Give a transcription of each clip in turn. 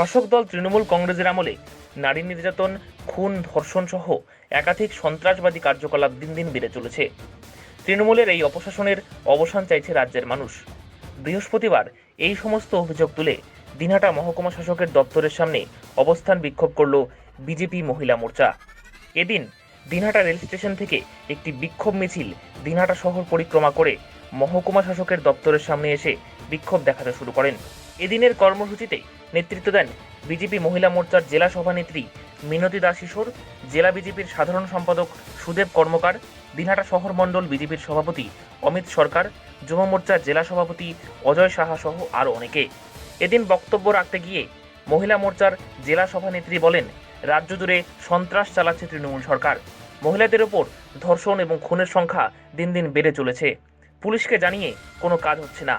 শাসক দল তৃণমূল কংগ্রেসের আমলে নারী নির্যাতন, খুন, ধর্ষণ সহ একাধিক সন্ত্রাসবাদী কার্যকলাপ দিন দিন বেড়ে চলেছে। তৃণমূলের এই অপশাসনের অবসান চাইছে রাজ্যের মানুষ। বৃহস্পতিবার এই সমস্ত অভিযোগ তুলে দিনহাটা মহকুমা শাসকের দপ্তরের সামনে অবস্থান বিক্ষোভ করল বিজেপি মহিলা মোর্চা। এদিন দিনহাটা রেল স্টেশন থেকে একটি বিক্ষোভ মিছিল দিনহাটা শহর পরিক্রমা করে মহকুমা শাসকের দপ্তরের সামনে এসে বিক্ষোভ দেখাতে শুরু করেন। এদিনের কর্মসূচিতে নেতৃত্ব দেন বিজেপি মহিলা মোর্চার জেলা সভানেত্রী মিনতি দাস কিশোর, জেলা বিজেপির সাধারণ সম্পাদক সুদেব কর্মকার, দিনহাটা শহর মণ্ডল বিজেপির সভাপতি অমিত সরকার, যুব মোর্চার জেলা সভাপতি অজয় সাহা সহ আরও অনেকে। এদিন বক্তব্য রাখতে গিয়ে মহিলা মোর্চার জেলা সভানেত্রী বলেন, রাজ্য জুড়ে সন্ত্রাস চালাচ্ছে তৃণমূল সরকার। মহিলাদের ওপর ধর্ষণ এবং খুনের সংখ্যা দিন দিন বেড়ে চলেছে। পুলিশকে জানিয়ে কোনো কাজ হচ্ছে না।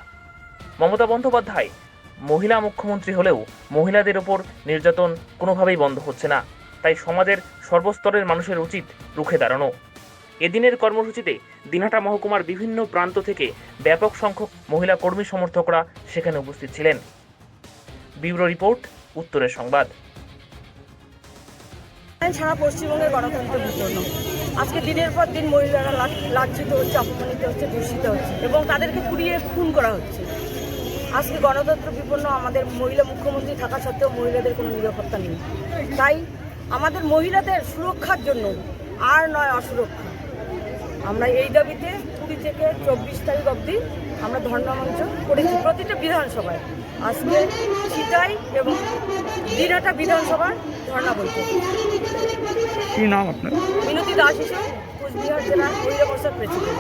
মমতা বন্দ্যোপাধ্যায় মহিলা মুখ্যমন্ত্রী হলেও মহিলাদের ওপর নির্যাতন কোনোভাবেই বন্ধ হচ্ছে না। তাই সমাজের সর্বস্তরের মানুষের উচিত রুখে দাঁড়ানো। এদিনের কর্মসূচিতে দিনহাটা মহকুমার বিভিন্ন প্রান্ত থেকে ব্যাপক সংখ্যক মহিলা কর্মী সমর্থকরা সেখানে উপস্থিত ছিলেন। ব্যুরো রিপোর্ট উত্তরের সংবাদ। সারা পশ্চিমবঙ্গের গণতন্ত্র বিপন্ন। আজকে দিনের পর দিন মহিলারা লাঞ্ছিত হচ্ছে, অপমানিত হচ্ছে, দূষিত হচ্ছে এবং তাদেরকে পুড়িয়ে খুন করা হচ্ছে। আজকে গণতন্ত্র বিপন্ন আমাদের মহিলা মুখ্যমন্ত্রী থাকা সত্ত্বেও মহিলাদের কোনো নিরাপত্তা নেই। তাই আমাদের মহিলাদের সুরক্ষার জন্য আর নয় অসুরক্ষা। আমরা এই দাবিতে কুড়ি থেকে চব্বিশ তারিখ অবধি আমরা ধর্ণামঞ্চ করেছি প্রতিটা বিধানসভায়। আজকে সিটাই এবং দিনহাটা বিধানসভার ধর্ণা বলতে কি নাম আপনার? মিনতি দাস হিসেবে কোচবিহার জেলার মহিলা মোর্চার প্রেসিডেন্ট।